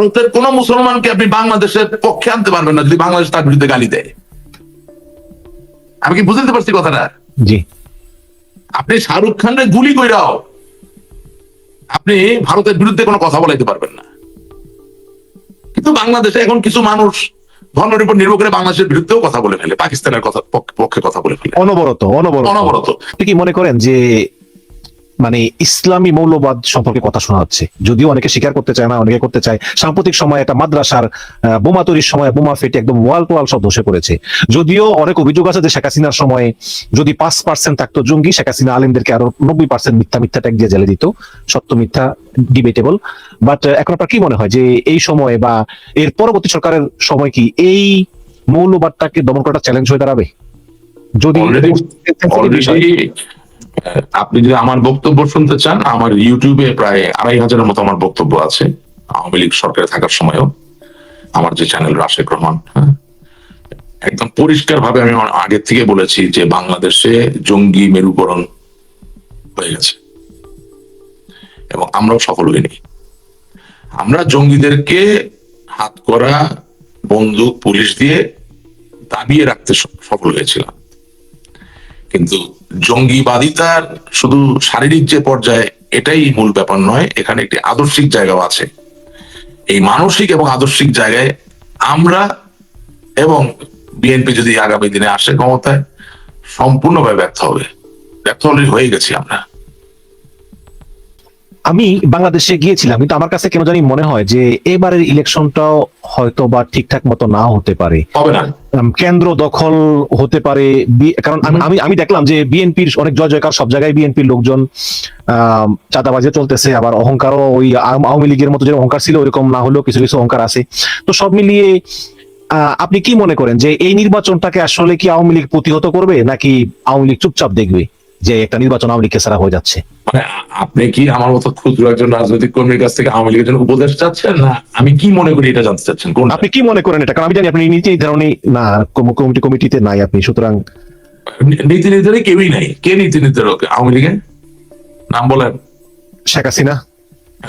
ভারতের কোন মুসলমানকে আপনি বাংলাদেশের পক্ষে আনতে পারবেন না যদি বাংলাদেশ তার বিরুদ্ধে গালি দেয়। আমি কি বুঝতে পারছি কথাটা? জি। আপনি শাহরুখ খানের গুলি কইরাও আপনি ভারতের বিরুদ্ধে কোনো কথা বলাইতে পারবেন না। কিন্তু বাংলাদেশে এখন কিছু মানুষ ধর্মের উপর নির্ভর করে বাংলাদেশের বিরুদ্ধেও কথা বলে ফেলে পাকিস্তানের কথা পক্ষে- কথা বলে ফেলে। অনবরত অনবরত। অনবরত। কি মনে করেন যে মানে ইসলামী মৌলবাদ সম্পর্কে কথা শোনা হচ্ছে। যদিও অনেকে স্বীকার করতে চায় না অনেকে করতে চায়। সাম্প্রতিক সময় একটা মাদ্রাসার বোমা তৈরির সময় বোমা ফেটে একদম ওয়াল টু ওয়াল সব ধসে পড়েছে। যদিও অনেক অভিযোগ আছে যে শেখ হাসিনার সময় যদি পাঁচ পার্সেন্ট থাকতো জঙ্গি শেখ হাসিনা আলেমদেরকে আরও নব্বই পার্সেন্ট মিথ্যা মিথ্যা ট্যাগ দিয়ে জেলে দিত। সত্য মিথ্যা ডিবেটেবল বাট এখন আপনার কি মনে হয় যে এই সময় বা এর পরবর্তী সরকারের সময় কি এই মৌলবাদটাকে দমন করাটা চ্যালেঞ্জ হয়ে দাঁড়াবে? যদি আপনি যদি আমার বক্তব্য শুনতে চান আমার ইউটিউবে প্রায় আড়াই হাজারের মতো আমার বক্তব্য আছে আওয়ামী লীগ সরকারে থাকার সময়ও। আমার যে চ্যানেল রাশেক রহমান হ্যাঁ, একদম পরিষ্কার ভাবে আমি আগে থেকে বলেছি যে বাংলাদেশে জঙ্গি মেরুকরণ হয়ে গেছে। এবং আমরাও সফল হইনি। আমরা জঙ্গিদেরকে হাত করা বন্দুক পুলিশ দিয়ে দাবিয়ে রাখতে সফল হয়েছিলাম। কিন্তু জঙ্গিবাদিতার শুধু শারীরিক যে পর্যায়ে এটাই মূল ব্যাপার নয়, এখানে একটি আদর্শিক জায়গাও আছে। এই মানসিক এবং আদর্শিক জায়গায় আমরা এবং বিএনপি যদি আগামী দিনে আসে ক্ষমতায়, সম্পূর্ণভাবে ব্যর্থ হবে। ব্যর্থ হলে হয়ে গেছি আমরা। আমি বাংলাদেশে গিয়েছিলাম কিন্তু আমার কাছে কেন জানি মনে হয় যে এবারের ইলেকশনটাও হয়তো বা ঠিকঠাক মতো না হতে পারে। হবে না। কেন্দ্র দখল হতে পারে কারণ আমি- আমি দেখলাম যে বিএনপির অনেক জয় জয়কার সব জায়গায় বিএনপির লোকজন আহ চাঁদাবাজে চলতেছে আবার অহংকারও ওই আওয়ামী লীগের মতো যে অহংকার ছিল ওইরকম না হলেও কিছু কিছু অহংকার আছে। তো সব মিলিয়ে আহ, আপনি কি মনে করেন যে এই নির্বাচনটাকে আসলে কি আওয়ামী লীগ প্রতিহত করবে নাকি আওয়ামী লীগ চুপচাপ দেখবে? যে একটা নির্বাচন আওয়ামী লীগকে ছাড়া হয়ে যাচ্ছে। মানে আপনি কি আমার মতো ক্ষুদ্র একজন রাজনৈতিক কর্মীর কাছ থেকে আওয়ামী লীগের জন্য উপদেশ চাচ্ছেন? না আমি কি মনে করি এটা জানতে চাচ্ছেন? কোন আপনি কি মনে করেন এটা? কারণ আমি জানি আপনি নীতি নির্ধারণী না কমিটি কমিটিতে নাই আপনি সুতরাং নীতি নির্ধারক কেউই নাই। কে নীতি নির্ধারক? আওয়ামী লীগের? নাম বলেন। শেখ হাসিনা।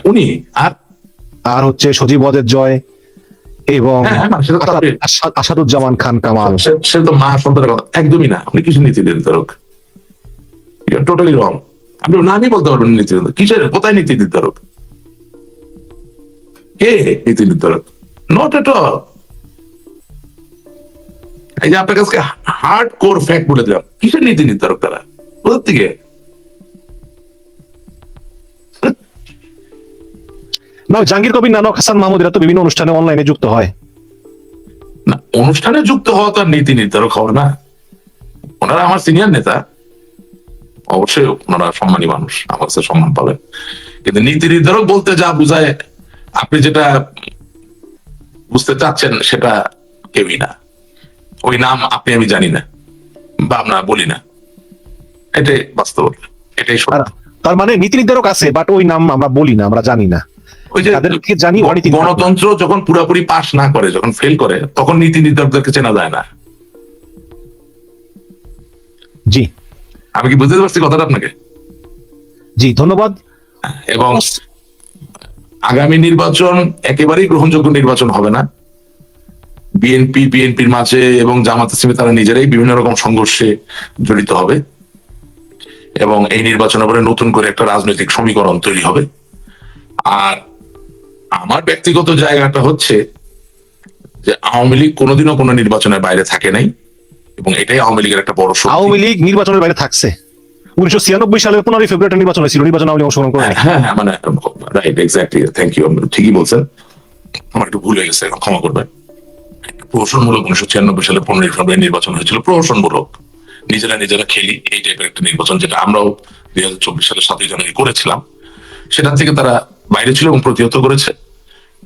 উনি? আর? আর হচ্ছে সজীব ওয়াজের জয় এবং হ্যাঁ, মানে তো আপনি- আসাদুজ্জামান খান কামাল। সে- সে তো মা সন্তানের কথা। একদমই না। আপনি কিছু নীতি নির্ধারক? টোটালি রং আপনি নামই বলতে পারবেন নীতি কিসের? কোথায় নীতি নির্ধারক? কে নীতি নির্ধারক? নট এট অল এই যে আপনার কাছে হার্ড কোর ফ্যাক্ট বলে দিলাম। কিসের নীতি নির্ধারক তারা? কোথার থেকে? না জাহাঙ্গীর কবির নানক হাসান মাহমুদ এরা তো বিভিন্ন অনুষ্ঠানে অনলাইনে যুক্ত হয়। না অনুষ্ঠানে যুক্ত হওয়া তো আর নীতি নির্ধারক হওয়া না। ওনারা আমার সিনিয়র নেতা। অবশ্যই ওনারা সম্মানী মানুষ আমার কাছে সম্মান পাবেন। কিন্তু নীতি নির্ধারক বলতে যা বুঝায় আপনি যেটা বুঝতে চাচ্ছেন সেটা কেউই না। ওই নাম আপনি আমি জানি না বা আমরা বলি না। এটাই বাস্তব এটাই তার মানে নীতি নির্ধারক আছে বাট ওই নাম আমরা বলি না আমরা জানি না। ওই যে তাদেরকে জানি গণতন্ত্র যখন পুরোপুরি পাশ না করে যখন ফেল করে তখন নীতি নির্ধারকদেরকে চেনা যায় না। জি। আমি কি বুঝতে পারছি কথাটা আপনাকে? জি ধন্যবাদ। এবং আগামী নির্বাচন একেবারেই গ্রহণযোগ্য নির্বাচন হবে না। বিএনপি বিএনপির মাঝে এবং জামাত ইসলামী তারা নিজেরাই বিভিন্ন রকম সংঘর্ষে জড়িত হবে। এবং এই নির্বাচনের পরে নতুন করে একটা রাজনৈতিক সমীকরণ তৈরি হবে। আর আমার ব্যক্তিগত জায়গাটা হচ্ছে যে আওয়ামী লীগ কোনোদিনও কোনো নির্বাচনের বাইরে থাকে নাই। এবং এটাই আওয়ামী লীগের একটা বড় শক্তি। আওয়ামী লীগ নির্বাচনের বাইরে থাকছে। উনিশশো ছিয়ানব্বই সালের পনেরোই ফেব্রুয়ারি নির্বাচন হয়েছিল নির্বাচন আওয়ামী অংশগ্রহণ করে হ্যাঁ হ্যাঁ মানে রাইট এক্স্যাক্টলি থ্যাংক ইউ ঠিকই বলছেন। আমার একটু ভুল হয়ে গেছে ক্ষমা করবেন। প্রহসনমূলক উনিশশো ছিয়ানব্বই সালে পনেরোই ফেব্রুয়ারি নির্বাচন হয়েছিল প্রহসনমূলক। নিজেরা নিজেরা খেলি এই টাইপের একটা নির্বাচন যেটা আমরাও দুই হাজার চব্বিশ সালে সাতই জানুয়ারি করেছিলাম। সেখান থেকে তারা বাইরে ছিল এবং প্রতিহত করেছে।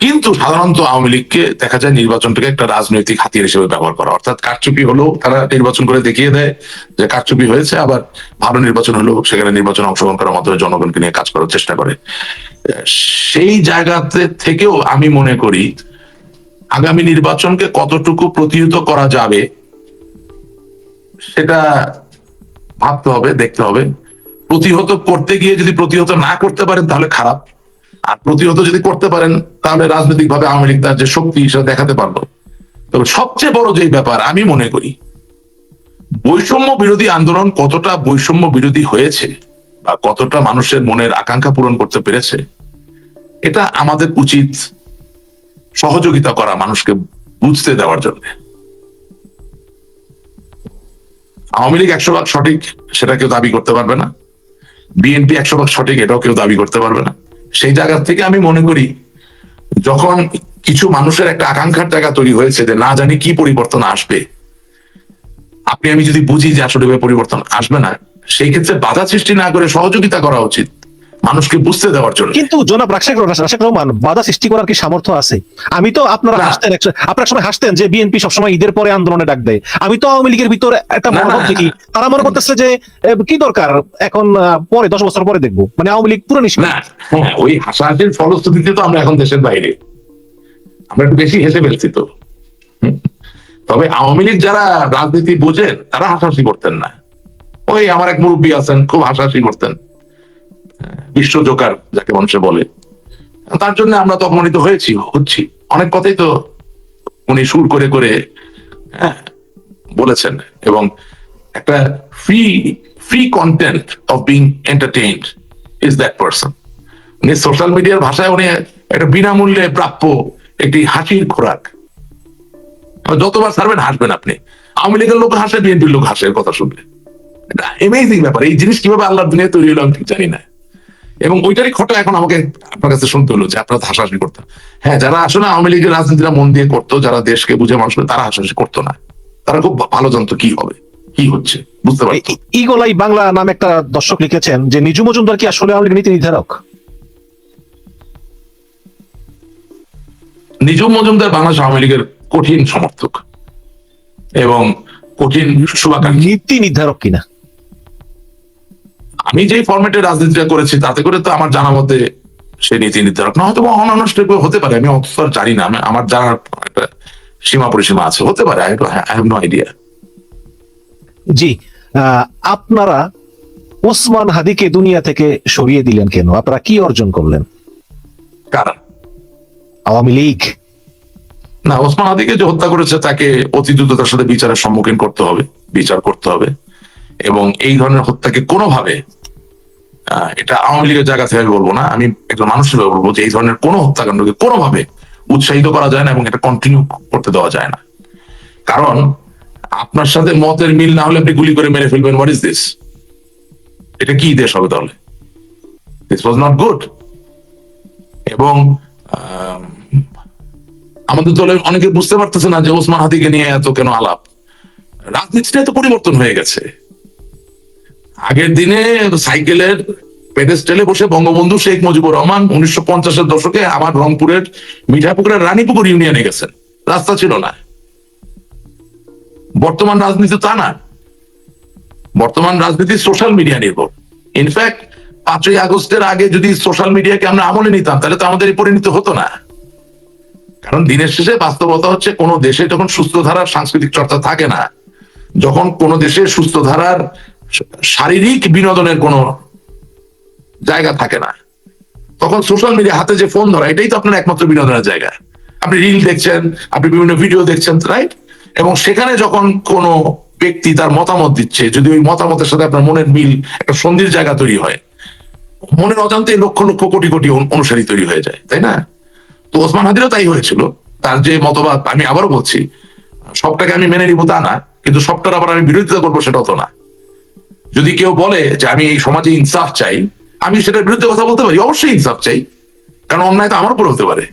কিন্তু সাধারণত আওয়ামী লীগকে দেখা যায় নির্বাচনটাকে একটা রাজনৈতিক হাতিয়ার হিসেবে ব্যবহার করা। অর্থাৎ কারচুপি হলেও তারা নির্বাচন করে দেখিয়ে দেয় যে কারচুপি হয়েছে, আবার ভালো নির্বাচন হলেও সেখানে নির্বাচন অংশগ্রহণ করার মাধ্যমে জনগণকে নিয়ে কাজ করার চেষ্টা করে। সেই জায়গাতে থেকেও আমি মনে করি, আগামী নির্বাচনকে কতটুকু প্রতিহত করা যাবে, সেটা ভাবতে হবে, দেখতে হবে। প্রতিহত করতে গিয়ে যদি প্রতিহত না করতে পারেন, তাহলে খারাপ। আর প্রতিহত যদি করতে পারেন, তাহলে রাজনৈতিক ভাবে আওয়ামী লীগ তার যে শক্তি সেটা দেখাতে পারল। তবে সবচেয়ে বড় যে ব্যাপার, আমি মনে করি, বৈষম্য বিরোধী আন্দোলন কতটা বৈষম্য বিরোধী হয়েছে বা কতটা মানুষের মনের আকাঙ্ক্ষা পূরণ করতে পেরেছে, এটা আমাদের উচিত সহযোগিতা করা মানুষকে বুঝতে দেওয়ার জন্য। আওয়ামী লীগ একশো ভাগ সঠিক, সেটা কেউ দাবি করতে পারবে না। বিএনপি একশো ভাগ সঠিক, এটাও কেউ দাবি করতে পারবে না। সেই জায়গা থেকে আমি মনে করি, যখন কিছু মানুষের একটা আকাঙ্ক্ষার জায়গা তৈরি হয়েছে যে না জানি কি পরিবর্তন আসবে, আপনি আমি যদি বুঝি যে আসলে পরিবর্তন আসবে না, সেই ক্ষেত্রে বাধা সৃষ্টি না করে সহযোগিতা করা উচিত। মানুষকে বুঝতে দেওয়ার জন্য। কিন্তু জনাব রাশেক রাশেক রহমান বাধা সৃষ্টি করার কি সামর্থ্য আছে? আমি তো আপনারা হাসতেন আপনার সময় হাসতেন যে বিএনপি সবসময় ঈদের পরে আন্দোলনে ডাক দেয়। আমি তো আওয়ামী লীগের ভিতরে একটা মনোভাব দেখি। তারা মনে করতেছে যে কি দরকার? এখন পরে দশ বছর পরে দেখব। মানে আওয়ামী লীগ পুরো নিষ্ক্রিয়। না হ্যাঁ ওই হাসাহাসির ফলশ্রুতিতে তো আমরা এখন দেশের বাইরে। আমরা একটু বেশি হেসে ফেলছি তো। তবে আওয়ামী লীগ যারা রাজনীতি বোঝেন তারা হাসাহাসি করতেন না। ওই আমার এক মুরব্বী আছেন খুব হাসাহাসি করতেন। বিশ্ব জোকার যাকে মানুষে বলে। তার জন্য আমরা তো অপমানিত হয়েছি, হচ্ছি। অনেক কথাই তো উনি সুর করে করে হ্যাঁ বলেছেন এবং একটা free free content of being entertained is that person উনি সোশ্যাল মিডিয়ার ভাষায় উনি একটা বিনামূল্যে প্রাপ্য একটি হাসির খোরাক। যতবার ছাড়বেন হাসবেন আপনি। আওয়ামী লীগের লোক হাসে, বিএনপির লোক হাসে কথা শুনলে। এটা এমেজিং ব্যাপার। এই জিনিস কীভাবে আল্লাহ দুনিয়া তৈরি হলো আমি ঠিক জানি না। এবং ওইটারই খটা এখন আমাকে আপনার কাছে শুনতে হলো যে আপনারা হাসাহাসি করতেন। হ্যাঁ যারা আসলে আওয়ামী লীগের রাজনীতিরা মন দিয়ে করতো যারা দেশকে বুঝে মানুষ তারা হাসাহাসি করতো না। তারা খুব ভালো জানতো কি হবে কি হচ্ছে বুঝতে ইগলাই বাংলা নামে একটা দর্শক লিখেছেন যে নিজু মজুমদার কি আসলে আওয়ামী লীগের নীতি নির্ধারক? নিজুম মজুমদার বাংলাদেশ আওয়ামী লীগের কঠিন সমর্থক এবং কঠিন শুভাকাঙ্ক্ষী। নীতি নির্ধারক কিনা? আমি যে ফরম্যাটে রাজনীতিটা করেছি তাতে করে তো আমার জানা মতে সে নীতি নির্ধারক না হয়তো বা অনানুষ্ঠানিক হতে পারে আমি অত জানি না। আমার জানার একটা সীমা পরিসীমা আছে হতে পারে আই হ্যাভ নো আইডিয়া জি আপনারা ওসমান হাদিকে দুনিয়া থেকে সরিয়ে দিলেন কেন? আপনারা কি অর্জন করলেন? কারা? আওয়ামী লীগ। না ওসমান আদিকে যে হত্যা করেছে তাকে অতি দ্রুততার সাথে বিচারের সম্মুখীন করতে হবে বিচার করতে হবে। এবং এই ধরনের হত্যাকে কোনোভাবে এটা আওয়ামী লীগের জায়গা থেকে বলব না, আমি একজন মানুষের ভাবে বলব যে এই ধরনের কোনো হত্যাকাণ্ডকে কোনোভাবে উৎসাহিত করা যায় না এবং এটা কন্টিনিউ করতে দেওয়া যায় না। কারণ আপনার সাথে মতের মিল না হলে আপনি গুলি করে মেরে ফেলবেন হোয়াট ইজ দিস এটা কি দেশ হবে তাহলে? দিস ওয়াজ নট গুড এবং আমাদের দলে অনেকে বুঝতে পারতেছে না যে ওসমান হাদিকে নিয়ে এত কেন আলাপ। রাজনীতিটা তো পরিবর্তন হয়ে গেছে। আগের দিনে সাইকেলের পেডেস্টেলে বসে বঙ্গবন্ধু শেখ মুজিবুর রহমান উনিশশো পঞ্চাশের দশকে আমার রংপুরের মিঠাপুকুরের রানীপুকুর ইউনিয়নে গেছেন। রাস্তা ছিল না। বর্তমান রাজনীতি তা না। বর্তমান রাজনীতি সোশ্যাল মিডিয়া নির্ভর। ইনফ্যাক্ট পাঁচই আগস্টের আগে যদি সোশ্যাল মিডিয়াকে আমরা আমলে নিতাম, তাহলে তো আমাদের পরিণত হতো না। কারণ দিনের শেষে বাস্তবতা হচ্ছে, কোন দেশে যখন সুস্থ ধারার সাংস্কৃতিক চর্চা থাকে না, যখন কোন দেশে সুস্থ ধারার শারীরিক বিনোদনের কোনো জায়গা থাকে না। তখন সোশ্যাল মিডিয়া হাতে যে ফোন ধরা, এটাই তো আপনার একমাত্র বিনোদনের জায়গা। আপনি রিল দেখছেন, আপনি বিভিন্ন ভিডিও দেখছেন রাইট এবং সেখানে যখন কোনো ব্যক্তি তার মতামত দিচ্ছে, যদি ওই মতামতের সাথে আপনার মনের মিল, একটা সন্ধির জায়গা তৈরি হয়, মনের অজান্তে লক্ষ লক্ষ কোটি কোটি অনুসারী তৈরি হয়ে যায়, তাই না? তো ওসমান হাদিরও তাই হয়েছিল। তার যে মতবাদ, আমি আবারও বলছি, সবটাকে আমি মেনে নিব তা না, কিন্তু সবটার আবার আমি বিরোধিতা করব সেটাও তো না। যদি কেউ বলে যে আমি এই সমাজে ইনসাফ চাই আমি সেটার বিরুদ্ধে কথা বলতে পারি অবশ্যই ইনসাফ চাই। কারণ অন্যায় তো আমার উপর হতে পারে।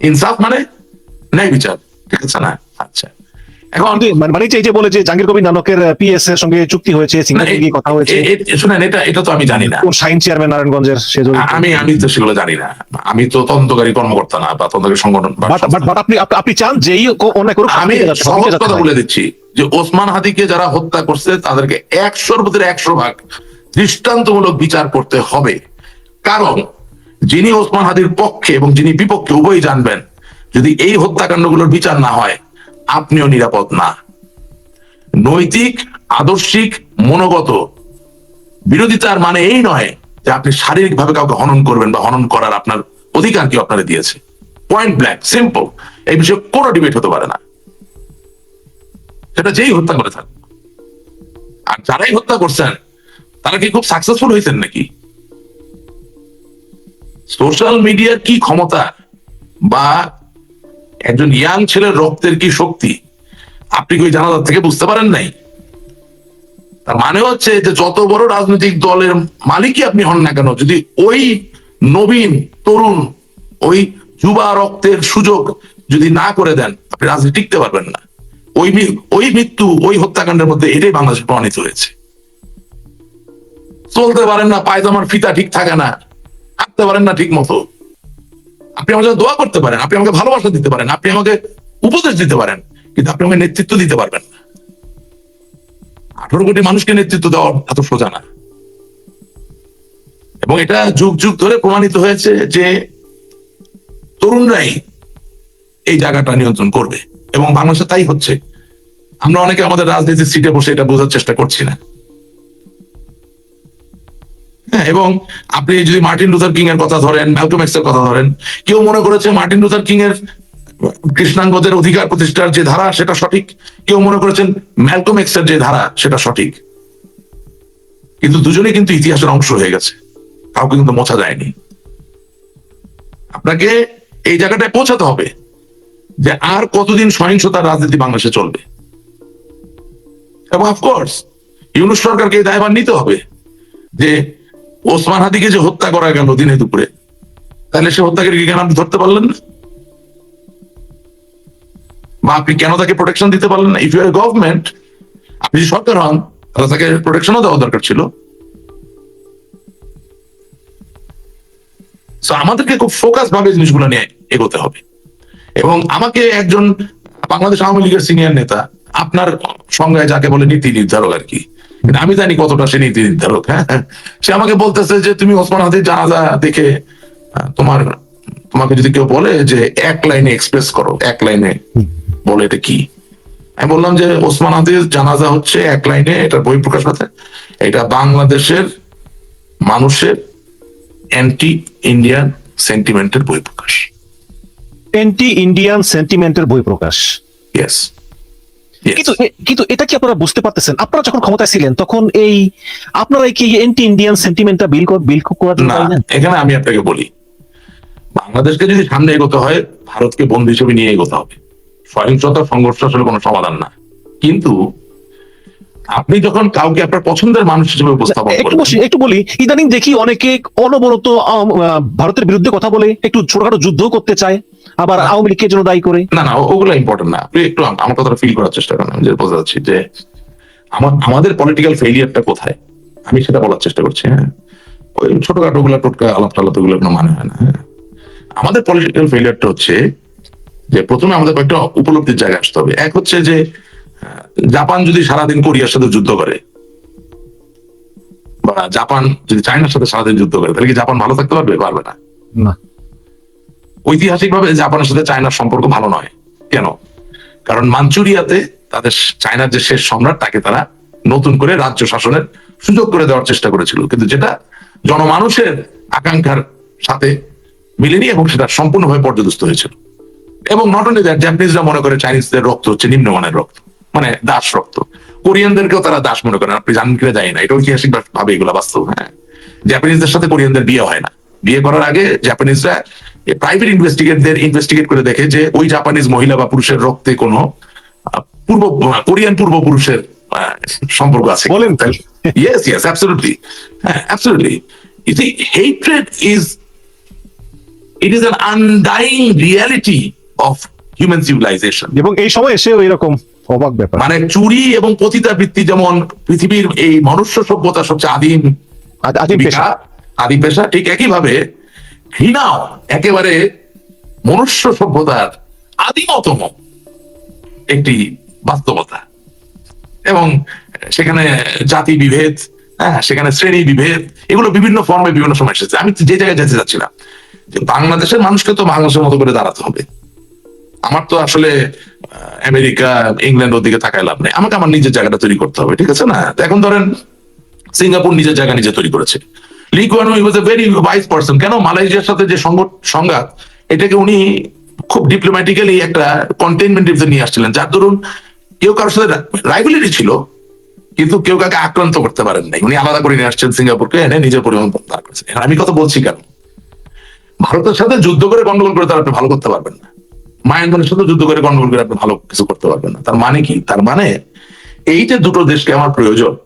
ইনসাফ মানে ন্যায় বিচার ঠিক আছে না? আচ্ছা। এখন মানে এই যে বলে যে জাহাঙ্গীর কবির নানকের পিএস এর সঙ্গে চুক্তি হয়েছে সিঙ্গাপুরে গিয়ে কথা হয়েছে। এ- এ- শুনেন এটা এটা তো আমি জানি না। কোন সাইন চেয়ারম্যান নারায়ণগঞ্জের আমি আমি তো সেগুলো জানি না। আমি তো তদন্তকারী কর্মকর্তা না বা তদন্তকারী সংগঠন বাট আপনি আপনি চান যেই আমি সহজ কথা বলে দিচ্ছি। যে ওসমান হাদিকে যারা হত্যা করছে, তাদেরকে একশোর ভিতরে একশো ভাগ দৃষ্টান্তমূলক বিচার করতে হবে। কারণ যিনি ওসমান হাদির পক্ষে এবং যিনি বিপক্ষে উভয়ই জানবেন, যদি এই হত্যাকাণ্ডগুলোর বিচার না হয়, আপনিও নিরাপদ না। নৈতিক, আদর্শিক, মনোগত বিরোধিতার মানে এই নয় যে আপনি শারীরিক ভাবে কাউকে হনন করবেন বা হনন করার আপনার অধিকার কি আপনারা দিয়েছে। পয়েন্ট ব্ল্যাক সিম্পল এই বিষয়ে কোনো ডিবেট হতে পারে না। সেটা যেই হত্যা করে থাক। আর যারাই হত্যা করছেন, তারা কি খুব সাকসেসফুল হয়েছেন নাকি? সোশ্যাল মিডিয়ার কি ক্ষমতা বা একজন ইয়াং ছেলের রক্তের কি শক্তি, আপনি কি জানাজার থেকে বুঝতে পারেন নাই? তার মানে হচ্ছে যে যত বড় রাজনৈতিক দলের মালিকই আপনি হন না কেন, যদি ওই নবীন, তরুণ, ওই যুবা রক্তের সুযোগ যদি না করে দেন, আপনি রাজনীতি টিকতে পারবেন না। ওই ওই মৃত্যু, ওই হত্যাকাণ্ডের মধ্যে এটাই বাংলাদেশে প্রমাণিত হয়েছে। চলতে পারেন না পায়জামার ফিতা ঠিক থাকে না, হাঁটতে পারেন না ঠিক মতো আপনি আমাকে দোয়া করতে পারেন, আপনি আমাকে ভালোবাসা দিতে পারেন, আপনি আমাকে উপদেশ দিতে পারেন, কিন্তু আপনি আমাকে নেতৃত্ব দিতে পারবেন না। আঠারো কোটি মানুষকে নেতৃত্ব দেওয়া এত সোজা না। এবং এটা যুগ যুগ ধরে প্রমাণিত হয়েছে যে তরুণরাই এই জায়গাটা নিয়ন্ত্রণ করবে। এবং বাংলাদেশে তাই হচ্ছে। আমরা অনেকে আমাদের রাজনীতির সিটে বসে এটা বোঝার চেষ্টা করছি না। হ্যাঁ এবং আপনি যদি মার্টিন লুথার কিং এর কথা ধরেন, ম্যালকম এর কথা ধরেন, কেউ মনে করেছে মার্টিন লুথার কিং এর কৃষ্ণাঙ্গদের অধিকার প্রতিষ্ঠার যে ধারা সেটা সঠিক? কেউ মনে করেছেন ম্যালকম এক্সের যে ধারা সেটা সঠিক? কিন্তু দুজনে কিন্তু ইতিহাসের অংশ হয়ে গেছে। কাউকে কিন্তু মোছা যায়নি। আপনাকে এই জায়গাটায় পৌঁছাতে হবে। যে আর কতদিন সহিংসতার রাজনীতি বাংলাদেশে চলবে? এবং অফকোর্স ইউনুস সরকারকে এই দায়ভার নিতে হবে যে ওসমান হাদিকে যে হত্যা করা গেল দিনে দুপুরে, তাহলে সে হত্যাকারীকে কেন আপনি ধরতে পারলেন না? বা আপনি কেন তাকে প্রোটেকশন দিতে পারলেন না? ইফ ইউ গভর্নমেন্ট আপনি যদি সরকার হন, তাহলে তাকে প্রোটেকশনও দেওয়া দরকার ছিল। আমাদেরকে খুব ফোকাস ভাবে জিনিসগুলো নিয়ে এগোতে হবে। এবং আমাকে একজন বাংলাদেশ আওয়ামী লীগের সিনিয়র নেতা আপনার সংজ্ঞায় যাকে বলে নীতি নির্ধারক আর কি। আমি জানি কতটা সে নীতি নির্ধারক হ্যাঁ? সে আমাকে বলতেছে যে, তুমি ওসমান হাদির জানাজা দেখে তোমার, তোমাকে যদি কেউ বলে যে, এক লাইনে এক্সপ্রেস করো, এক লাইনে বলে এটা কি? আমি বললাম যে, ওসমান হাদির জানাজা হচ্ছে এক লাইনে, এটা বই প্রকাশ পাচ্ছে এটা বাংলাদেশের মানুষের অ্যান্টি ইন্ডিয়ান সেন্টিমেন্টের বই প্রকাশ। অ্যান্টি ইন্ডিয়ান সেন্টিমেন্টের বই প্রকাশ। ইয়েস কিন্তু কিন্তু এটা কি আপনারা বুঝতে পারতেছেন? আপনারা যখন ক্ষমতায় ছিলেন তখন এই আপনারা কি অ্যান্টি ইন্ডিয়ান সেন্টিমেন্টটা বিল বিল করার না এখানে আমি আপনাকে বলি বাংলাদেশকে যদি সামনে এগোতে হয় ভারতকে বন্ধু হিসেবে নিয়ে এগোতে হবে। সহিংসতা সংঘর্ষ আসলে কোনো সমাধান না। কিন্তু আপনি যখন কাউকে আপনার পছন্দের মানুষ হিসেবে উপস্থাপন একটু বসি একটু বলি ইদানিং দেখি অনেকে অনবরত ভারতের বিরুদ্ধে কথা বলে একটু ছোটখাটো যুদ্ধ করতে চায়। আবার আওয়ামী লীগকে জন্য দায়ী করে? না না ওগুলো ইম্পর্টেন্ট না। আপনি একটু আম- আমার কথাটা ফিল করার চেষ্টা করেন। আমি যে বোঝা যাচ্ছি যে আমার আমাদের পলিটিক্যাল ফেলিয়ারটা কোথায়? আমি সেটা বলার চেষ্টা করছি হ্যাঁ। ওই ছোটখাটো গুলা টোটকা আলাপ টালাপ ওগুলো কোনো মানে হয় না হ্যাঁ। আমাদের পলিটিক্যাল ফেলিয়ারটা হচ্ছে যে প্রথমে আমাদের কয়েকটা উপলব্ধির জায়গায় আসতে হবে। এক হচ্ছে যে জাপান যদি সারাদিন কোরিয়ার সাথে যুদ্ধ করে বা জাপান যদি চায়নার সাথে সারাদিন যুদ্ধ করে তাহলে কি জাপান ভালো থাকতে পারবে? পারবে না। না। ঐতিহাসিকভাবে জাপানের সাথে চায়নার সম্পর্ক ভালো নয়। কেন? কারণ মাঞ্চুরিয়াতে তাদের চায়নার যে শেষ সম্রাট, তাকে তারা নতুন করে রাজ্য শাসনের সুযোগ করে দেওয়ার চেষ্টা করেছিল। কিন্তু যেটা জনমানুষের আকাঙ্ক্ষার সাথে মিলেনি এবং সেটা সম্পূর্ণভাবে পর্যদস্ত হয়েছিল। এবং নট অনলি দ্যাট জাপানিজরা মনে করে চাইনিজদের রক্ত হচ্ছে নিম্নমানের রক্ত মানে দাস রক্ত। কোরিয়ানদেরকেও তারা দাস মনে করেন আপনি জানেন কিনা যায় না, এটা ঐতিহাসিক ভাবে এগুলো বাস্তব হ্যাঁ। জাপানিজদের সাথে কোরিয়ানদের বিয়ে হয় না। বিয়ে করার আগে জাপানিজরা প্রাইভেট ইনভেস্টিগেটদের ইনভেস্টিগেট করে দেখে যে ওই জাপানিজ মহিলা বা পুরুষের রক্তে কোনো পূর্ব কোরিয়ান পূর্বপুরুষের সম্পর্ক আছে বলেন তাই? Yes yes absolutely absolutely you see hatred is it is an undying reality of human civilization এবং এই সময় এসেও এরকম অবাক ব্যাপার। মানে চুরি এবং পতিতাবৃত্তি যেমন পৃথিবীর এই মনুষ্য সভ্যতা সবচেয়ে আদিম আদিম পেশা। আদিম পেশা ঠিক একইভাবে ঘৃণাও একেবারে মনুষ্য সভ্যতার আদিমতম একটি বাস্তবতা। এবং সেখানে জাতি বিভেদ হ্যাঁ সেখানে শ্রেণি বিভেদ, এগুলো বিভিন্ন ফর্মে বিভিন্ন সময় এসেছে। আমি যে জায়গায় যেতে চাচ্ছিলাম যে বাংলাদেশের মানুষকে তো বাংলাদেশের মতো করে দাঁড়াতে হবে। আমার তো আসলে আমেরিকা ইংল্যান্ড ওদিকে থাকায় লাভ নেই। আমাকে আমার নিজের জায়গাটা তৈরি করতে হবে, ঠিক আছে না? এখন ধরেন, সিঙ্গাপুর নিজের জায়গা নিজে তৈরি করেছে। Lee Kuan Yew was a very wise person কেন? মালয়েশিয়ার সাথে যে সংঘ- সংঘাত, এটাকে উনি খুব ডিপ্লোম্যাটিক্যালি একটা কন্টেনমেন্ট নিয়ে আসছিলেন। যার দরুন কেউ কারোর সাথে রাইভেলিটি ছিল, কিন্তু কেউ কাকে আক্রান্ত করতে পারেন নাই। উনি আলাদা করে নিয়ে আসছেন সিঙ্গাপুরকে, এনে নিজের পরিমাণ দাঁড় করেছেন। আমি কথা বলছি কেন? ভারতের সাথে যুদ্ধ করে গন্ডগোল করে তার আপনি ভালো করতে পারবেন না। মায়ানমারের সাথে যুদ্ধ করে গন্ডগোল করে আপনি ভালো কিছু করতে পারবেন না। তার মানে কি? তার মানে এই যে দুটো দেশকে আমার প্রয়োজন।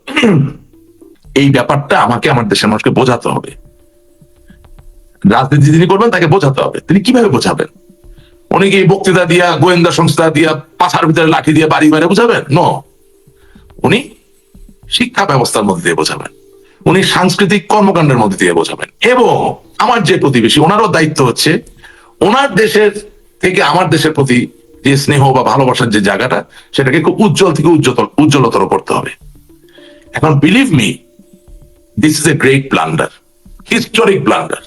এই ব্যাপারটা আমাকে, আমার দেশের মানুষকে বোঝাতে হবে। রাজনীতি যিনি করবেন, তাকে বোঝাতে হবে। তিনি কীভাবে বোঝাবেন? উনি কি বক্তৃতা দিয়া, গোয়েন্দা সংস্থা দিয়া পাশার ভিতরে লাঠি দিয়ে বাড়ি মেরে বোঝাবেন? নো উনি শিক্ষা ব্যবস্থার মধ্যে দিয়ে বোঝাবেন। উনি সাংস্কৃতিক কর্মকাণ্ডের মধ্যে দিয়ে বোঝাবেন। এবং আমার যে প্রতিবেশী, ওনারও দায়িত্ব হচ্ছে, ওনার দেশের থেকে আমার দেশের প্রতি যে স্নেহ বা ভালোবাসার যে জায়গাটা, সেটাকে খুব উজ্জ্বল থেকে উজ্জ্বল, উজ্জ্বলতর করতে হবে। এখন believe me this is a great blunder historic blunder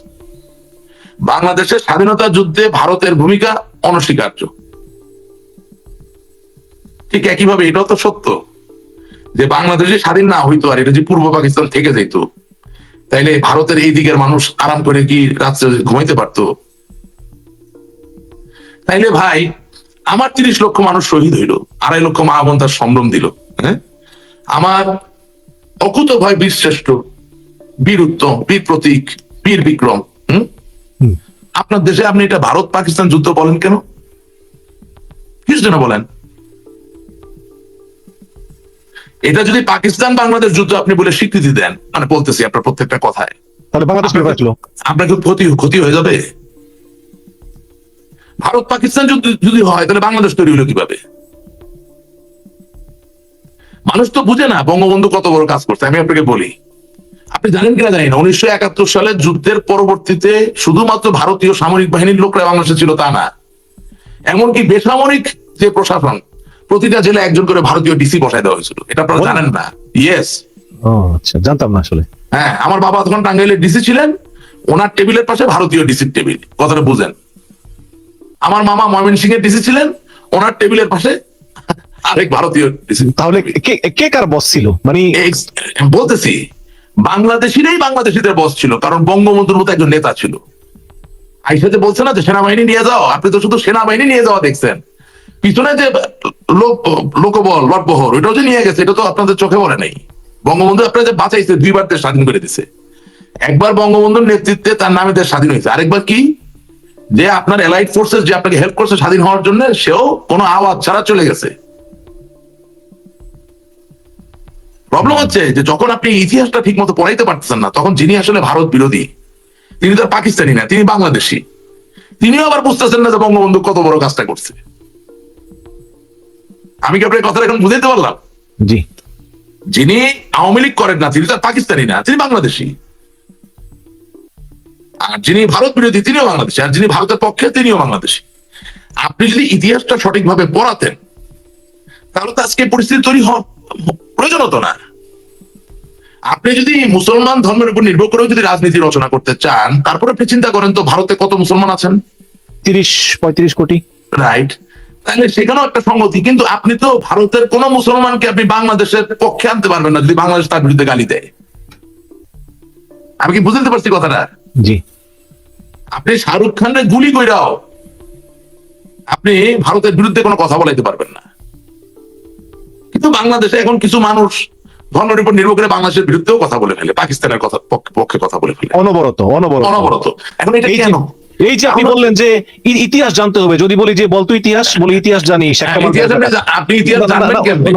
বাংলাদেশের স্বাধীনতা যুদ্ধে ভারতের ভূমিকা অনস্বীকার্য। ঠিক একইভাবে এটাও তো সত্য যে বাংলাদেশে স্বাধীন না হইতো আর এটা যে পূর্ব পাকিস্তান থেকে যেত তাইলে ভারতের এই দিকের মানুষ আরাম করে কি রাত্রে ঘুমাইতে পারতো? তাইলে ভাই, আমার তিরিশ লক্ষ মানুষ শহীদ হইল, আড়াই লক্ষ মা বোন তার সম্ভ্রম দিল হ্যাঁ? আমার অকুত ভয় বীর শ্রেষ্ঠ বীর উত্তম বীর প্রতীক বীর বিক্রম হুম। আপনার দেশে আপনি এটা ভারত পাকিস্তান যুদ্ধ বলেন কেন? কিস জন্য বলেন। এটা যদি পাকিস্তান বাংলাদেশ যুদ্ধ আপনি বলে স্বীকৃতি দেন মানে বলতেছি আপনার প্রত্যেকটা কথায়। তাহলে বাংলাদেশ আপনার কি ক্ষতি ক্ষতি হয়ে যাবে। ভারত পাকিস্তান যুদ্ধ যদি হয় তাহলে বাংলাদেশ তৈরি হলো কীভাবে? মানুষ তো বুঝে না বঙ্গবন্ধু কত বড় কাজ করছে আমি আপনাকে বলি। আপনি জানেন কিনা জানি না। উনিশশো একাত্তর সালে যুদ্ধের পরবর্তীতে শুধুমাত্র ভারতীয় সামরিক বাহিনীর লোকরা বাংলাদেশে ছিল তা না। এমনকি বেসামরিক যে প্রশাসন প্রতিটা জেলায় একজন করে ভারতীয় ডিসি বসায় দেওয়া হয়েছিল। এটা আপনারা জানেন না। ইয়েস আচ্ছা জানতাম না আসলে। হ্যাঁ আমার বাবা তখন টাঙ্গাইলের ডিসি ছিলেন। ওনার টেবিলের পাশে ভারতীয় ডিসির টেবিল কথাটা বুঝেন। আমার মামা ময়মন সিং এর ডিসি ছিলেন ওনার টেবিলের পাশে আরেক ভারতীয় ডিসি। তাহলে কে কার বস ছিল? মানে বলতেছি বাংলাদেশিরাই বাংলাদেশিদের বস ছিল, কারণ বঙ্গবন্ধুর মতো একজন নেতা ছিল। আইসা যে বলছে না যে সেনাবাহিনী নিয়ে যাও, আপনি তো শুধু সেনাবাহিনী নিয়ে যাওয়া দেখছেন। পিছনে যে লোক, লোকবল লটবহর ওইটাও যে নিয়ে গেছে, এটা তো আপনাদের চোখে পড়ে নাই। বঙ্গবন্ধু আপনার যে বাঁচাইছে, দুইবার দেশ স্বাধীন করে দিছে। একবার বঙ্গবন্ধুর নেতৃত্বে তার নামে দেশ স্বাধীন হয়েছে। আরেকবার কি? যে আপনার এলাইট ফোর্সেস যে আপনাকে হেল্প করছে স্বাধীন হওয়ার জন্য, সেও কোনো আওয়াজ ছাড়া চলে গেছে। প্রবলেম হচ্ছে যে যখন আপনি ইতিহাসটা ঠিক মতো পড়াইতে পারতেছেন না তখন যিনি আসলে ভারত বিরোধী তিনি তো পাকিস্তানি না তিনি বাংলাদেশি। তিনিও আবার বুঝতেছেন না যে বঙ্গবন্ধু কত বড় কাজটা করছে। আমি কি আপনার কথাটা এখন বুঝাইতে পারলাম? জি। যিনি আওয়ামী লীগ করেন না তিনি তো আর পাকিস্তানি না তিনি বাংলাদেশি। আর যিনি ভারত বিরোধী তিনিও বাংলাদেশি। আর যিনি ভারতের পক্ষে তিনিও বাংলাদেশি। আপনি যদি ইতিহাসটা সঠিকভাবে পড়াতেন তাহলে তো আজকে পরিস্থিতি তৈরি প্রয়োজন হতো না। আপনি যদি মুসলমান ধর্মের উপর নির্ভর করেও যদি রাজনীতি রচনা করতে চান তারপরে আপনি চিন্তা করেন তো ভারতে কত মুসলমান আছেন? তিরিশ পঁয়ত্রিশ কোটি। রাইট তাহলে সেখানেও একটা সংগতি কিন্তু আপনি তো ভারতের কোন মুসলমানকে আপনি বাংলাদেশের পক্ষে আনতে পারবেন না যদি বাংলাদেশ তার বিরুদ্ধে গালি দেয়। আমি কি বুঝতে পারছি কথাটা? জি। আপনি শাহরুখ খানের গুলি কইরাও আপনি ভারতের বিরুদ্ধে কোনো কথা বলাইতে পারবেন না। কিন্তু বাংলাদেশে এখন কিছু মানুষ ধর্মের উপর নির্ভর করে বাংলাদেশের বিরুদ্ধেও কথা বলে ফেলে পাকিস্তানের কথা পক্ষে- কথা বলে ফেলে। অনবরত অনবরত। অনবরত। এখন এটা কেন? এই যে আপনি বললেন যে ইতিহাস জানতে হবে যদি বলি যে বলতো ইতিহাস বলি ইতিহাস জানি আপনি ইতিহাস জানবেন কেমনে?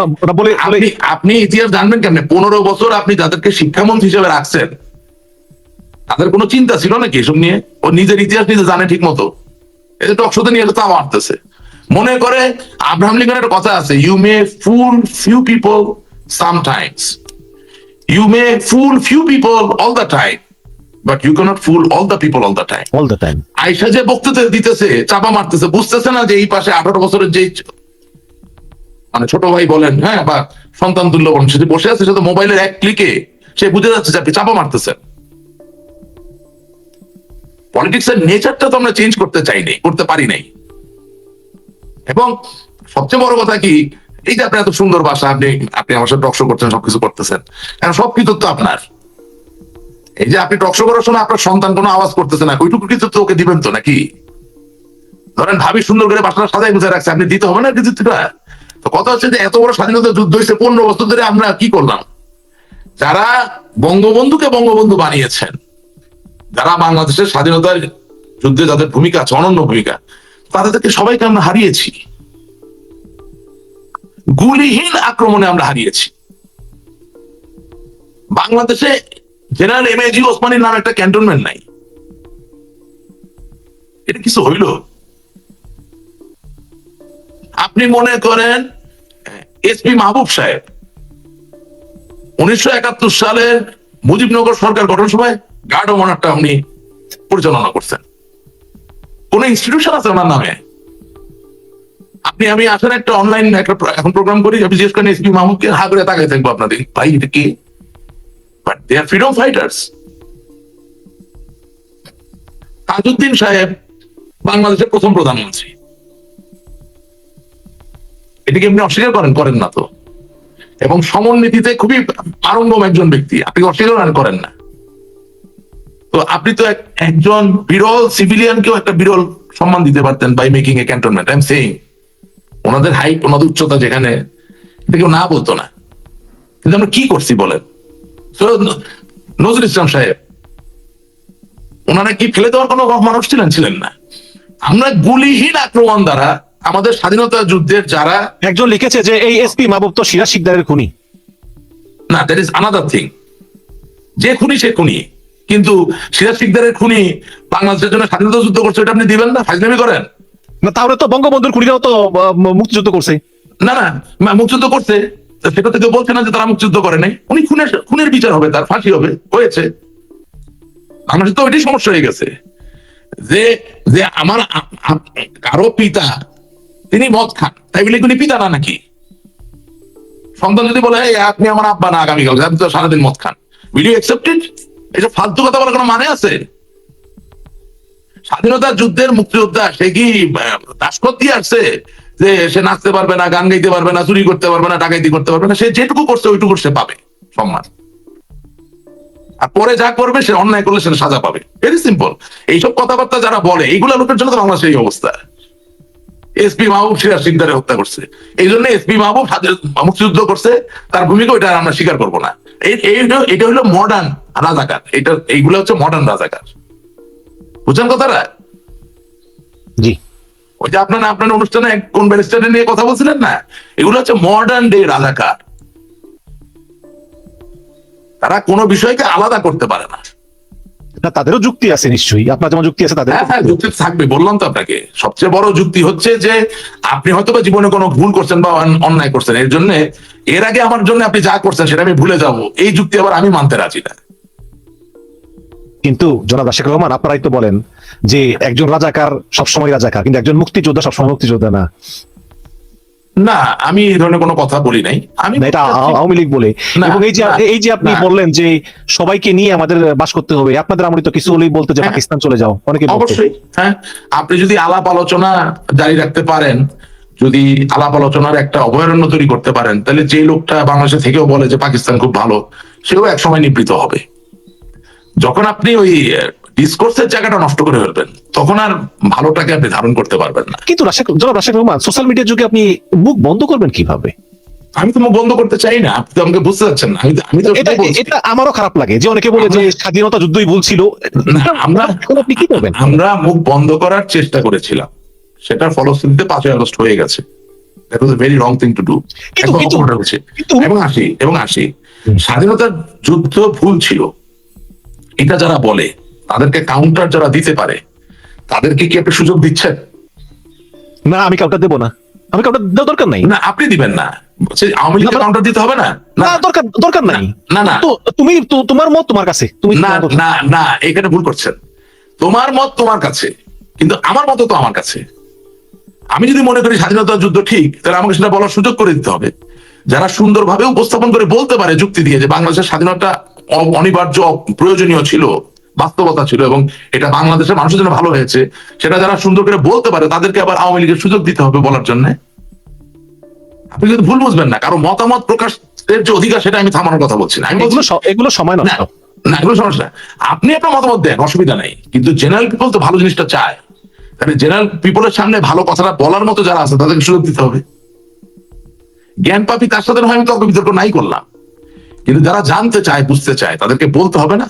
আপনি ইতিহাস জানবেন পনেরো বছর আপনি যাদেরকে শিক্ষামন্ত্রী হিসেবে রাখছেন তাদের কোনো চিন্তা ছিল নাকি এসব নিয়ে? ও নিজের ইতিহাস নিজে জানে ঠিক মতো এটা টকশোতে নিয়ে তা মারতেছে। মনে করে আব্রাহাম লিঙ্কনের একটা কথা আছে you may fool few people sometimes you may fool few people all the time but you can't fool all the people all the time all the time আয়সা যে বক্তৃতা দিতেছে চাপা মারতেছে বুঝতেছে না যে এই পাশে আঠারো বছরের যে মানে ছোট ভাই বলেন হ্যাঁ বা সন্তান তুল্য বলেন সে বসে আছে সে তো মোবাইলের এক ক্লিকে সে বুঝে যাচ্ছে যে আপনি চাপা মারতেছেন। পলিটিক্স এর নেচারটা তো আমরা চেঞ্জ করতে চাইনি করতে পারি নাই। এবং সবচেয়ে বড় কথা কি, এই যে আপনি এত সুন্দর ভাষা, আপনি আপনি আমার সাথে টকশো করছেন, সবকিছু করতেছেন। এখন সবকিছু তো আপনার। এই যে আপনি টকশো করার সময় আপনার সন্তান কোনো আওয়াজ করতেছে না, ওইটুকু কিছু তো ওকে দিবেন তো নাকি? ধরেন ভাবি সুন্দর করে বাসাটা সাজাই গুছাই রাখছে, আপনি দিতে হবে না কৃতিত্বটা তো কথা হচ্ছে যে এত বড় স্বাধীনতা যুদ্ধ হয়েছে, পনেরো বছর ধরে আমরা কি করলাম? যারা বঙ্গবন্ধুকে বঙ্গবন্ধু বানিয়েছেন, যারা বাংলাদেশের স্বাধীনতার যুদ্ধে যাদের ভূমিকা আছে, অনন্য ভূমিকা তাদেরকে সবাইকে আমরা হারিয়েছি। গুলিহীন আক্রমণে আমরা হারিয়েছি। বাংলাদেশে জেনারেল এম এজি ওসমানীর নামে একটা ক্যান্টনমেন্ট নাই। এটা কিছু হইল? আপনি মনে করেন, এসপি মাহবুব সাহেব, উনিশশো একাত্তর সালে মুজিবনগর সরকার গঠন সময় গার্ড অনারটা উনি পরিচালনা করছেন। কোন ইনস্টিটিউশন আছে ওনার নামে? আপনি, আমি আসেন একটা অনলাইন একটা এখন প্রোগ্রাম করি আমি জিজ্ঞেস করেন এসপি মাহমুদকে হা করে তাকাই থাকব আপনাদের। ভাই, এটা কি? But they are freedom fighters Tajuddin সাহেব, বাংলাদেশের প্রথম প্রধানমন্ত্রী। এটাকে আপনি অস্বীকার করেন করেন না তো। এবং সমন্বিতিতে খুবই পারঙ্গম একজন ব্যক্তি। আপনি অস্বীকার করেন না। তো আপনি তো একজন বিরল সিভিলিয়ানকেও একটা বিরল সম্মান দিতে পারতেন by making a cantonment I am saying ওনাদের হাইট ওনাদের উচ্চতা যেখানে এটা কেউ না বলতো না। কিন্তু আমরা কি করছি বলেন? নজরুল ইসলাম সাহেব ওনারা কি ফেলে দেওয়ার কোনো মানুষ ছিলেন? ছিলেন না। আমরা গুলিহীন আক্রমণ দ্বারা আমাদের স্বাধীনতা যুদ্ধের যারা একজন লিখেছে যে এই এসপি মাহবুব তো সিরাজ শিকদারের খুনি। না দ্যাট ইজ আনাদার থিং যে খুনি সে খুনি। কিন্তু সিরাজ সিকদারের খুনি বাংলাদেশের জন্য স্বাধীনতা যুদ্ধ করছে এটা আপনি দিবেন না? ফাইজলামি করেন। না তাহলে তো বঙ্গবন্ধুর খুনিরাও তো মুক্তিযুদ্ধ করছে। না না মুক্তিযুদ্ধ করছে। সেটা থেকে বলছে না যে তারা মুক্তিযুদ্ধ করে নাই। উনি খুনের খুনের বিচার হবে তার ফাঁসি হবে হয়েছে। বাংলাদেশে তো ওইটাই সমস্যা হয়ে গেছে। যে যে আমার কারও পিতা তিনি মদ খান তাই বলে উনি পিতা না নাকি? সন্তান যদি বলে আপনি আমার আব্বা না আগামীকাল আপনি তো সারাদিন মদ খান। ভিডিও অ্যাকসেপ্টেড এটা ফালতু কথা বলার কোনো মানে আছে? স্বাধীনতা যুদ্ধের মুক্তিযোদ্ধা সে কি আহ, দিয়ে আসছে? যে সে নাচতে পারবে না গান গাইতে পারবে না চুরি করতে পারবে না ডাকাইতি করতে পারবে না সে যেটুকু করছে ওইটুকু সে পাবে সম্মান। আর পরে যা করবে সে অন্যায় করলে সে সাজা পাবে। ভেরি সিম্পল এইসব কথাবার্তা যারা বলে এইগুলা লোকের জন্য তো বাংলাদেশের এই অবস্থা। এসপি মাহবুব সিরাজ সিকদারে হত্যা করছে। এই জন্য এসপি মাহবুব মুক্তিযুদ্ধ করছে। তার ভূমিকা ওইটা আমরা স্বীকার করব না। এটা হলো মডার্ন রাজাকার। এটা এইগুলো হচ্ছে মডার্ন রাজাকার। বুঝছেন কথাটা? জি। ওই যে আপনার আপনার অনুষ্ঠানে কোন ব্যারিস্টারে নিয়ে কথা বলছিলেন না? এগুলো হচ্ছে মডার্ন ডে রাজাকার। তারা কোনো বিষয়কে আলাদা করতে পারে না। না তাদেরও যুক্তি আছে নিশ্চয়ই। আপনার যেমন যুক্তি আছে তাদের হ্যাঁ হ্যাঁ যুক্তি থাকবে বললাম তো আপনাকে। সবচেয়ে বড় যুক্তি হচ্ছে যে আপনি হয়তো বা জীবনে কোনো ভুল করছেন বা অন্যায় করছেন। এর জন্য এর আগে আমার জন্য আপনি যা করছেন সেটা আমি ভুলে যাব। এই যুক্তি আবার আমি মানতে রাজি না। কিন্তু জনাব রাশেক রহমান আপনারাই তো বলেন যে একজন রাজাকার সবসময় রাজাকার কিন্তু একজন মুক্তিযোদ্ধা সবসময় মুক্তিযোদ্ধা না। না আমি এই ধরনের কোনো কথা বলি নাই। আমি এটা আওয়ামী লীগ বলে। এবং এই যে এই যে আপনি বললেন যে সবাইকে নিয়ে আমাদের বাস করতে হবে আপনাদের আমলে তো কিছু হলেই বলতে যে হ্যাঁ। পাকিস্তান চলে যাও অনেকে অবশ্যই হ্যাঁ। আপনি যদি আলাপ আলোচনা জারি রাখতে পারেন যদি আলাপ আলোচনার একটা অভয়ারণ্য তৈরি করতে পারেন তাহলে যে লোকটা বাংলাদেশে থেকেও বলে যে পাকিস্তান খুব ভালো সেও এক সময় নিবৃত হবে। যখন আপনি ওই ডিসকোর্সের জায়গাটা নষ্ট করে ফেলবেন তখন আর ভালোটাকে আপনি ধারণ করতে পারবেন না। কিন্তু রাশেক জনাব রাশেক রহমান সোশ্যাল মিডিয়ার যুগে আপনি মুখ বন্ধ করবেন কীভাবে? আমি তো মুখ বন্ধ করতে চাই না আপনি তো আমাকে বুঝতে পারছেন না। আমি আমি তো এটা এটা আমারও খারাপ লাগে যে অনেকে বলে যে স্বাধীনতা যুদ্ধই ভুল ছিল। না, আমরা আপনি কি করবেন? আমরা মুখ বন্ধ করার চেষ্টা করেছিলাম। সেটার ফলশ্রুতিতে পাঁচই আগস্ট হয়ে গেছে। That was very wrong thing to do এবং আসি এবং আসি। স্বাধীনতার যুদ্ধ ভুল ছিল। এটা যারা বলে তাদেরকে কাউন্টার যারা দিতে পারে তাদেরকে কি আপনি সুযোগ দিচ্ছেন? না আমি কাউটা দেবো না। আমি কাউটা দেওয়ার দরকার নাই। না আপনি দিবেন না। আওয়ামী লীগকে কাউন্টার দিতে হবে না? না। না দরকার দরকার নাই। না না তো তুমি তোমার মত তোমার কাছে। তুমি না না না এখানে ভুল করছেন। তোমার মত তোমার কাছে কিন্তু আমার মত তো আমার কাছে। আমি যদি মনে করি স্বাধীনতা যুদ্ধ ঠিক তাহলে আমাকে সেটা বলার সুযোগ করে দিতে হবে। যারা সুন্দরভাবে উপস্থাপন করে বলতে পারে যুক্তি দিয়ে যে বাংলাদেশের স্বাধীনতা অনিবার্য প্রয়োজনীয় ছিল বাস্তবতা ছিল এবং এটা বাংলাদেশের মানুষের জন্য ভালো হয়েছে সেটা যারা সুন্দর করে বলতে পারে তাদেরকে আবার আওয়ামী লীগের সুযোগ দিতে হবে বলার জন্য। আপনি কিন্তু ভুল বুঝবেন না কারও মতামত প্রকাশের যে অধিকার সেটা আমি থামানোর কথা বলছি না। এগুলো সময় না না কোনো সমস্যা আপনি আপনার মতামত দেন অসুবিধা নাই। কিন্তু জেনারেল পিপল তো ভালো জিনিসটা চায়। তাহলে জেনারেল পিপলের সামনে ভালো কথাটা বলার মতো যারা আছে তাদেরকে সুযোগ দিতে হবে। জ্ঞান পাপি তার সাথে আমি তর্ক বিতর্ক নাই করলাম। কিন্তু যারা জানতে চায় বুঝতে চায় তাদেরকে বলতে হবে না।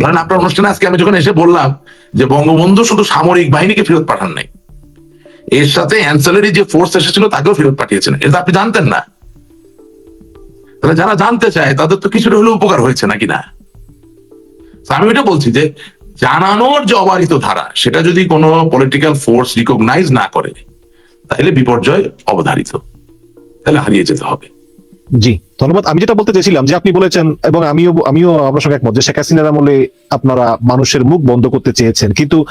ধরেন আপনার অনুষ্ঠানে আজকে আমি যখন এসে বললাম যে বঙ্গবন্ধু শুধু সামরিক বাহিনীকে ফেরত পাঠান নাই, এর সাথে অ্যান্সেলারি যে ফোর্স এসেছিল তাকেও ফেরত পাঠিয়েছেন। এটা আপনি জানতেন না। তাহলে যারা জানতে চায়, তাদের তো কিছুটা হলেও উপকার হয়েছে নাকি না? আমি এটা বলছি যে জানানোর যে অবারিত ধারা, সেটা যদি কোনো পলিটিক্যাল ফোর্স রিকগনাইজ না করে, তাহলে বিপর্যয় অবধারিত। তাহলে হারিয়ে যেতে হবে। জি। ধন্যবাদ। আমি যেটা বলতে চেয়েছিলাম যে আপনি বলেছেন এবং আমিও আমিও আপনার সঙ্গে একমত যে শেখ হাসিনার আমলে আপনারা মানুষের মুখ বন্ধ করতে চেয়েছেন। কিন্তু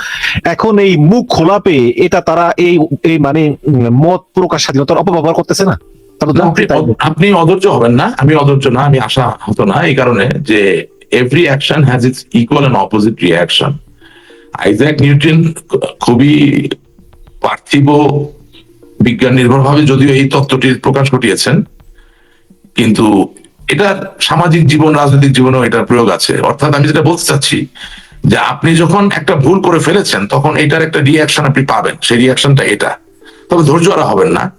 এখন এই মুখ খোলা পেয়ে এটা তারা এই এই মানে মত প্রকাশ স্বাধীনতার অপব্যবহার করতেছে না? আপনি অধৈর্য হবেন না। আমি অধৈর্য না আমি আশা হতো না এই কারণে যে every action has its equal and opposite reaction Isaac Newton খুবই পার্থিব বিজ্ঞান নির্ভরভাবে যদিও এই তত্ত্বটির প্রকাশ ঘটিয়েছেন। কিন্তু এটার সামাজিক জীবন, রাজনৈতিক জীবনেও এটার প্রয়োগ আছে। অর্থাৎ আমি যেটা বলতে চাচ্ছি যে আপনি যখন একটা ভুল করে ফেলেছেন, তখন এটার একটা রিয়াকশন আপনি পাবেন। সেই রিয়াকশনটা এটা। তবে ধৈর্য হারা হবেন না।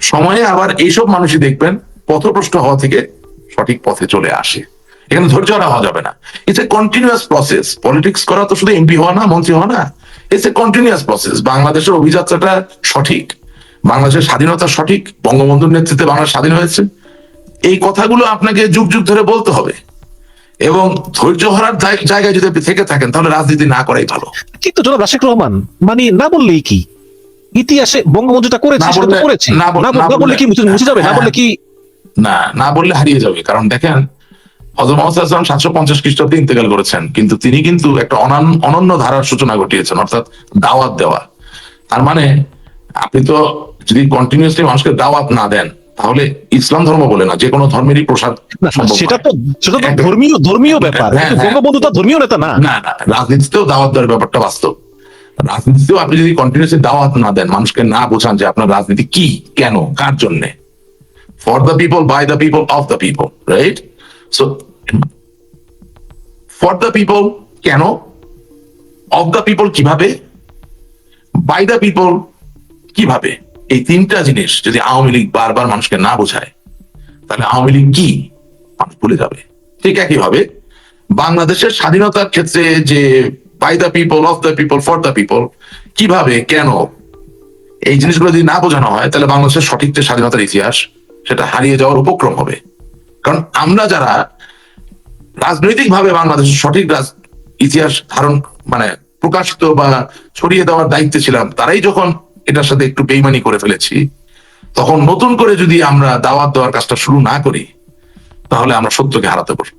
সময়ে আবার এইসব মানুষই দেখবেন পথপ্রষ্ট হওয়া থেকে সঠিক পথে চলে আসে। এখানে ধৈর্য হারা হওয়া যাবে না। It's a continuous process politics করা তো শুধু এমপি হওয়া না, মন্ত্রী হওয়া না। ইটস এ কন্টিনিউয়াস প্রসেস বাংলাদেশের অভিযাত্রাটা সঠিক। বাংলাদেশের স্বাধীনতা সঠিক। বঙ্গবন্ধুর নেতৃত্বে বাংলা স্বাধীন হয়েছে। এই কথাগুলো আপনাকে যুগ যুগ ধরে বলতে হবে। এবং ধৈর্য হারার জায়গায় যদি আপনি থেকে থাকেন তাহলে রাজনীতি না করাই ভালো। কিন্তু জনাব রাশেক রহমান মানে না বললেই কি? ইতিহাসে বঙ্গবন্ধুটা করেছে না বললে- করেছে। না কি মুছে যাবে? না হ্যাঁ। বললে কি না না বললে হারিয়ে যাবে। কারণ দেখেন হজরত মোহাম্মদ সাল্লাল্লাহু সাতশো পঞ্চাশ খ্রিস্টাব্দে ইন্তেকাল করেছেন। কিন্তু তিনি কিন্তু একটা অনান- অনন্য ধারার সূচনা ঘটিয়েছেন অর্থাৎ দাওয়াত দেওয়া। তার মানে আপনি তো যদি কন্টিনিউসলি মানুষকে দাওয়াত না দেন তাহলে ইসলাম ধর্ম বলে না যে কোনো ধর্মেরই প্রসাদ সেটা তো সেটা তো ধর্মীয় ধর্মীয় ব্যাপার। হ্যাঁ, হ্যাঁ। বঙ্গবন্ধু তো ধর্মীয় নেতা না। না রাজনীতিতেও দাওয়াত দেওয়ার ব্যাপারটা বাস্তব। রাজনীতিতেও আপনি যদি কন্টিনিউসলি দাওয়াত না দেন মানুষকে না বোঝান যে আপনার রাজনীতি কি কেন কার জন্য? For the people by the people of the people right so for the people কেন? অফ দ্য পিপল কীভাবে? বাই দ্য পিপল কীভাবে? এই তিনটা জিনিস যদি আওয়ামী লীগ বারবার মানুষকে না বোঝায়, তাহলে আওয়ামী লীগ কি? মানুষ ভুলে যাবে। ঠিক একইভাবে বাংলাদেশের স্বাধীনতার ক্ষেত্রে যে by the people of the people for the people কীভাবে, কেন এই জিনিসগুলো যদি না বোঝানো হয়, তাহলে বাংলাদেশের সঠিক যে স্বাধীনতার ইতিহাস, সেটা হারিয়ে যাওয়ার উপক্রম হবে। কারণ আমরা যারা রাজনৈতিক ভাবে বাংলাদেশের সঠিক ইতিহাস ধারণ মানে প্রকাশিত বা ছড়িয়ে দেওয়ার দায়িত্বে ছিলাম, তারাই যখন এটার সাথে একটু বেইমানি করে ফেলেছি। তখন নতুন করে যদি আমরা দাওয়াত দেওয়ার কাজটা শুরু না করি, তাহলে আমরা সত্যকে হারাতে পারব।